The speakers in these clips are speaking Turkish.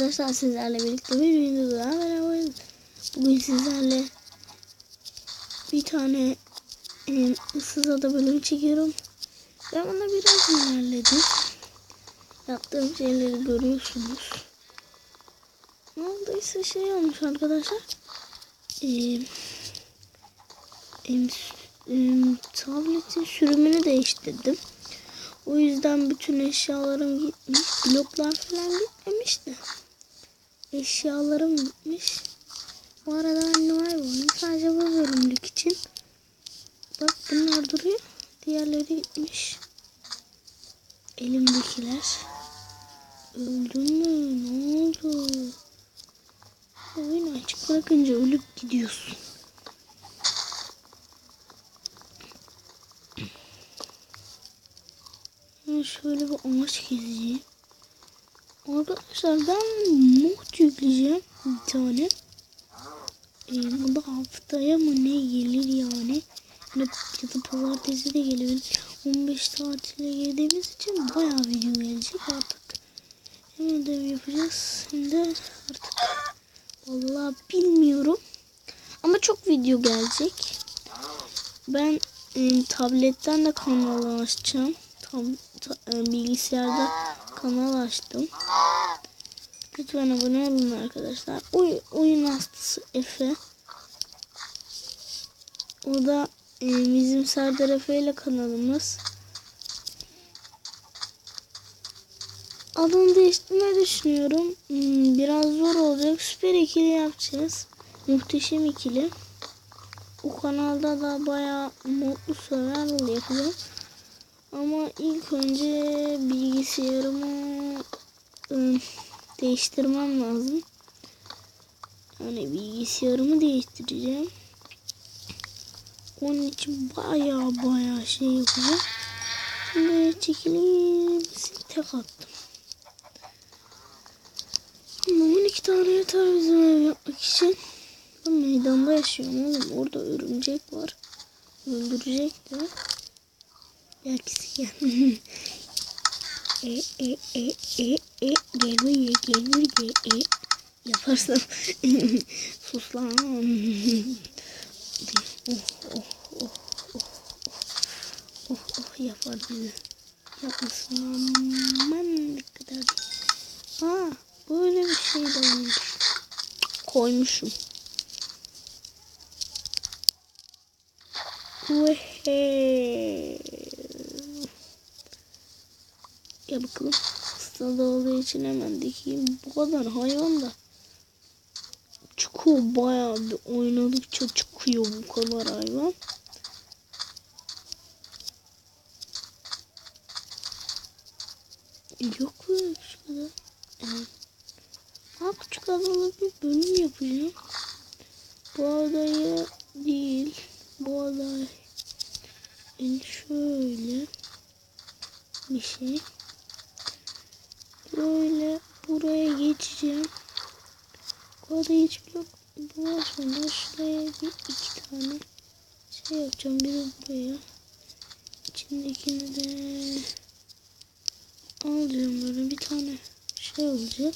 Arkadaşlar sizlerle birlikte bir videoda daha beraberiz. Bugün sizlerle bir tane e, ıssız ada bölümü çekiyorum. Ben ona biraz ilerledim. Yaptığım şeyleri görüyorsunuz. Ne olduysa şey olmuş arkadaşlar. E, e, e, tabletin sürümünü değiştirdim. O yüzden bütün eşyalarım gitmiş. Bloklar falan gitmemiş de. Eşyalarım gitmiş. Bu arada ben Noel buldum. Sadece bu bölümlük için. Bak bunlar duruyor. Diğerleri gitmiş. Elimdekiler. Öldün mü? Ne oldu? Oyunu açık bırakınca ölüp gidiyorsun. Şöyle bir amaç gezeceğim. Arkadaşlar ben mod yükleyeceğim bir tane. Ee, bu da haftaya mı ne gelir yani. ya da pazartesi de gelebilir. 15 tatile girdiğimiz için bayağı video gelecek artık. Hem ödev yapacağız hem de artık vallahi bilmiyorum. Ama çok video gelecek. Ben e, tabletten de kanal açacağım. Tam ta, e, bilgisayarda kanal açtım. Lütfen abone olun arkadaşlar. Oy, oyun hastası Efe. O da e, bizim Serdar Efe ile kanalımız. Adını değiştirmeyi düşünüyorum. Hmm, biraz zor olacak. Süper ikili yapacağız. Muhteşem ikili. O kanalda da bayağı mutlu survival yapacağım. Ama ilk önce bilgisayarımı ıı, değiştirmem lazım. Yani bilgisayarımı değiştireceğim. Onun için baya baya şey yapacağım. Şimdi çekileyim. Tek attım. Ama 12 tane yeter bizim ev yapmak için. Ben meydanda yaşıyorum oğlum. Orada örümcek var. Öldürecek de. Gel. e e e e e gel buraya gel buraya e yaparsam sus lan. oh oh oh oh oh oh. Yapmasın aman ne kadar. Ha böyle bir şey de olmuş. Koymuşum. Vehe. Gel bakalım. Hastalığı olduğu için hemen dikeyim. Bu kadar hayvan da çıkıyor bayağı bir oynadıkça çıkıyor bu kadar hayvan. Yok böyle bir kadar. Evet. Ha küçük adalı bir bölüm yapacağım. Bu adayı değil. Bu aday yani şöyle bir şey. Böyle buraya geçeceğim. Burada hiç blok bulaşmadan şuraya bir iki tane şey yapacağım. Biri buraya. İçindekini de alacağım böyle bir tane şey olacak.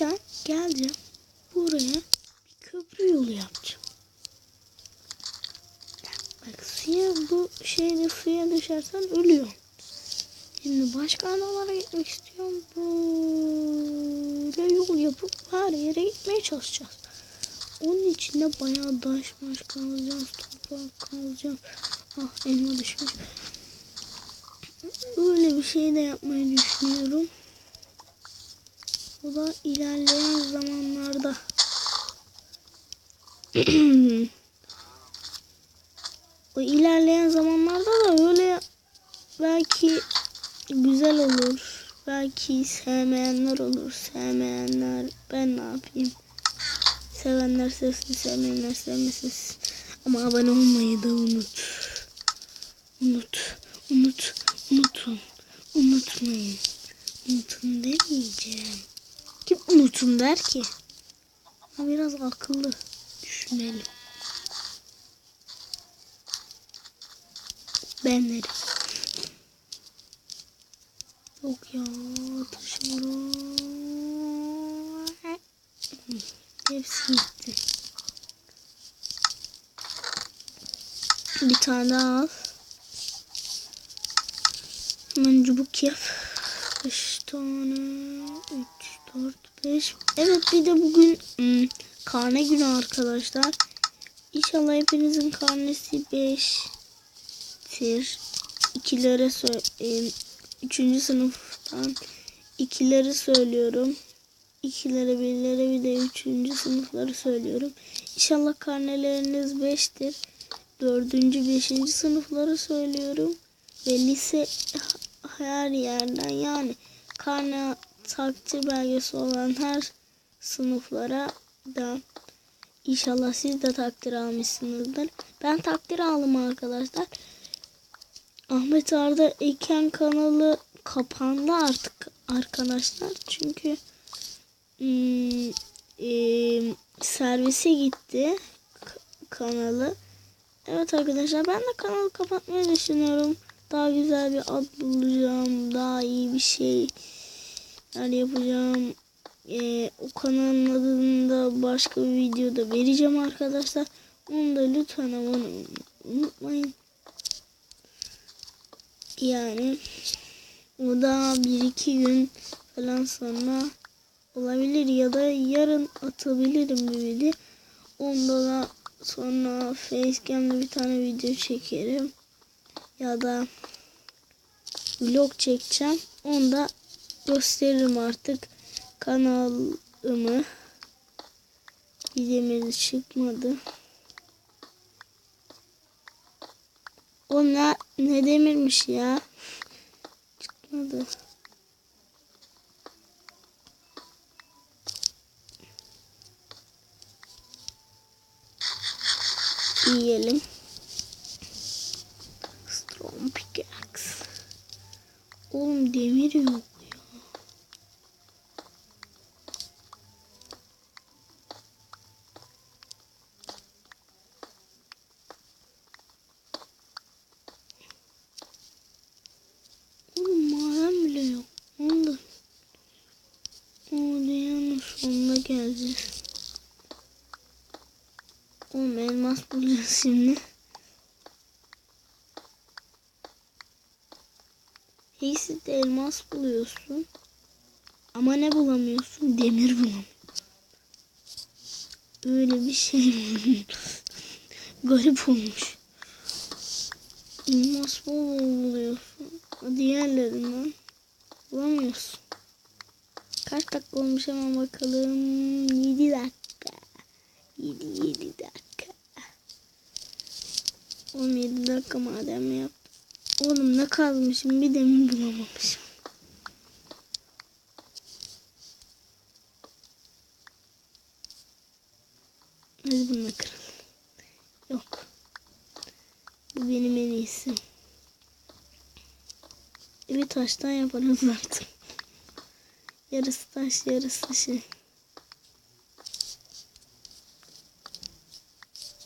Ben geleceğim. Buraya bir köprü yolu yapacağım. Bak suya bu şeyde suya düşersen ölüyor. Şimdi başka adalara gitmek istiyorum. Böyle yol yapıp her yere gitmeye çalışacağız. Onun için de bayağı daş maş kalacağız. Toprak kalacağız. Ah elma düşmüş. Öyle bir şey de yapmayı düşünüyorum. Bu da ilerleyen zamanlarda. o ilerleyen zamanlarda da öyle belki güzel olur. Belki sevmeyenler olur. Sevmeyenler ben ne yapayım? Sevenler sevsin, sevmeyenler sevmesin. Ama abone olmayı da unut. Unut, unut, unutun. Unutmayın. Unutun demeyeceğim. Kim unutun der ki? Biraz akıllı düşünelim. Ben derim. Yok ya taşıyorum. Hepsi gitti. Bir tane al. Hemen çubuk yap. 5 tane. 3, 4, 5. Evet bir de bugün hmm, karne günü arkadaşlar. İnşallah hepinizin karnesi 5'tir. İkilere söyle. Üçüncü sınıftan ikileri söylüyorum. İkilere, birlere bir de üçüncü sınıfları söylüyorum. İnşallah karneleriniz 5'tir. Dördüncü, beşinci sınıfları söylüyorum. Ve lise her yerden yani karne takdir belgesi olan her sınıflara da inşallah siz de takdir almışsınızdır. Ben takdir aldım arkadaşlar. Ahmet Arda Eken kanalı kapandı artık arkadaşlar. Çünkü ım, ım, servise gitti kanalı. Evet arkadaşlar ben de kanalı kapatmayı düşünüyorum. Daha güzel bir ad bulacağım. Daha iyi bir şey yapacağım. Ee, o kanalın adını da başka bir videoda vereceğim arkadaşlar. Onu da lütfen abone olmayı unutmayın. Yani o da bir iki gün falan sonra olabilir ya da yarın atabilirim bir video. Onda da sonra facecam'da bir tane video çekerim. Ya da vlog çekeceğim. Onu da gösteririm artık kanalımı. Videomuz çıkmadı. O ne, ne demirmiş ya? Çıkmadı. Yiyelim. Strong pickaxe. Oğlum demir yok ya. Oğlum mağaram bile yok. Ondan. O dünyanın geleceğiz. Oğlum elmas bulacağız şimdi. Heysi de elmas buluyorsun. Ama ne bulamıyorsun? Demir bulamıyorsun. Öyle bir şey Garip olmuş. Elmas buluyorsun. Diğerlerinden bulamıyorsun. Kaç dakika olmuş hemen bakalım. 7 dakika. 7 7 dakika. 17 dakika madem yap. Oğlum ne kalmışım bir demir bulamamışım. Hadi bunu kıralım. Yok. Bu benim en iyisi. Bir taştan yaparız artık. Yarısı taş yarısı şey.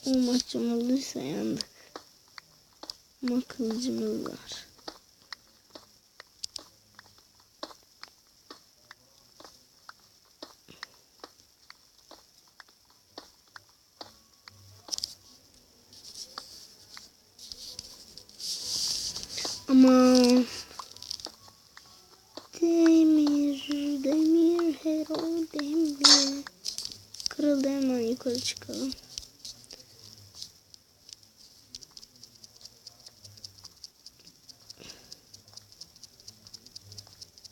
O maçım olduysa yandık. Ama kılıcımız var. Ama demir, demir, hero, demir. Kırıldı hemen yukarı çıkalım.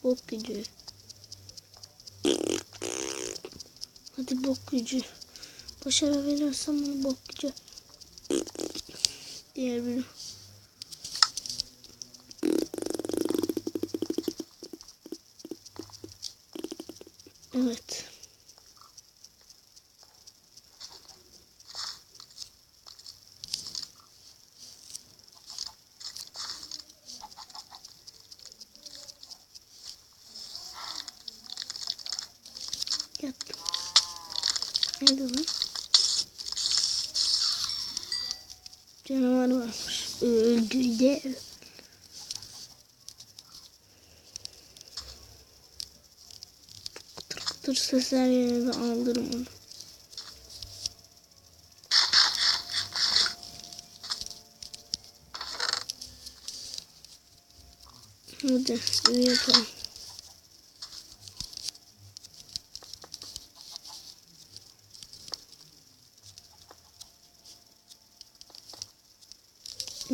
Bok gücü. Hadi bok gücü. Başarabilirsem bunu bok gücü. Diğer biri. Evet. Neydi lan? Canavar varmış. Öldüğü Kıtır kıtır sesler yerine alırım onu. Hadi, iyi yapalım.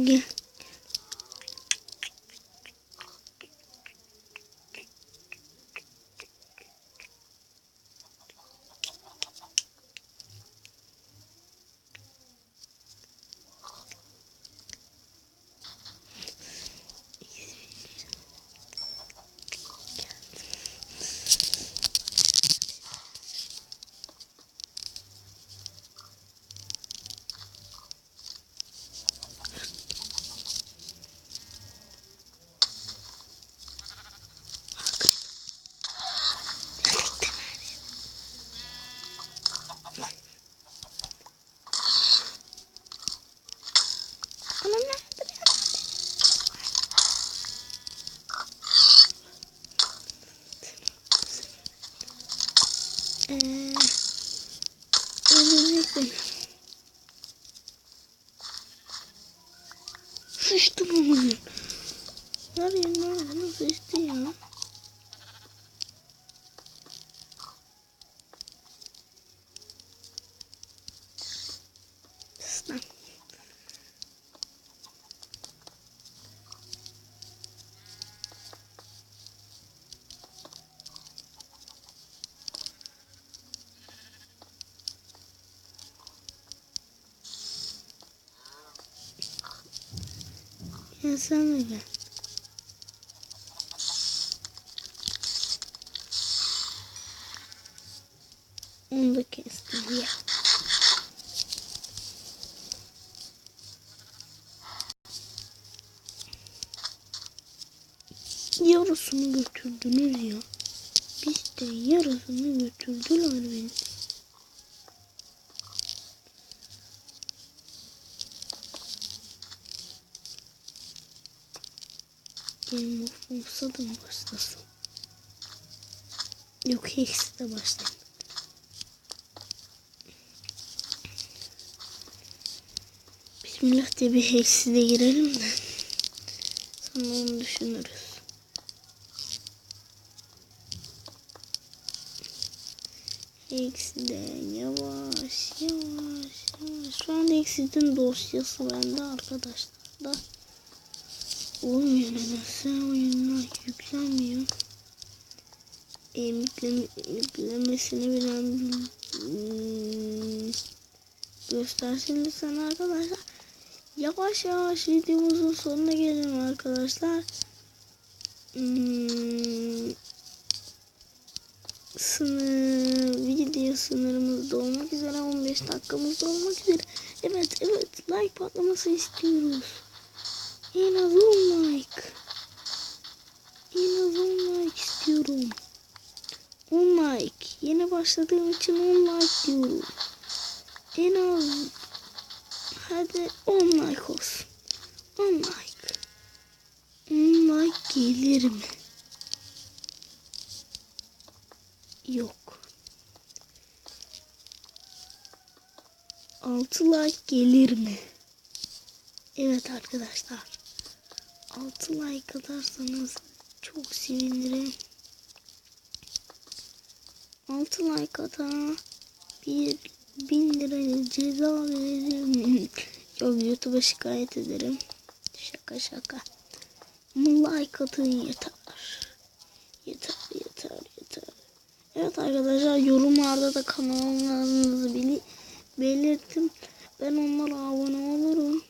Gel. Anam nerede? Eee öldürecek beni. Sıçtım ama. Var ya nerede sıçtı ya. Sıçtım. Ya sen de gel. Onu da kestim ya. Yarısını götürdünüz ya. Biz de yarısını götürdüler beni. Thrones'a da mı başlasın? Yok Hex'de başlayayım. Bismillah diye bir Hex'i de girelim de. Sonra onu düşünürüz. Hex'de yavaş yavaş yavaş. Şu anda Hex'in dosyası bende arkadaşlar da. Olmuyor nedense oyunlar yüklenmiyor. E, yükleme, yüklemesini bilen hmm, göstersin lütfen arkadaşlar. Yavaş yavaş videomuzun sonuna gelelim arkadaşlar. Hmm, sınır, video sınırımız dolmak üzere 15 dakikamız dolmak üzere. Evet evet like patlaması istiyoruz. En az 10 like. En az 10 like istiyorum. 10 like. Yeni başladığım için 10 like diyorum. En az hadi 10 like olsun. 10 like. 10 like gelir mi? Yok. 6 like gelir mi? Evet arkadaşlar. 6 like atarsanız çok sevinirim. 6 like atana bir bin lira ceza veririm. Yok YouTube'a şikayet ederim. Şaka şaka. Ama like atın yeter. Yeter yeter yeter. Evet arkadaşlar yorumlarda da kanallarınızı bili belirtin. Ben onlara abone olurum.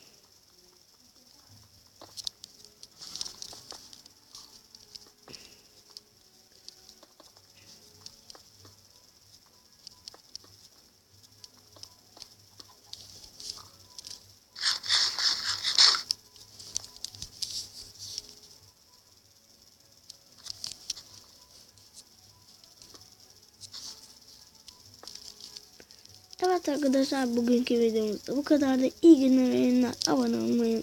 Arkadaşlar bugünkü videomuzda bu kadar da iyi günler. Yayınlar abone olmayı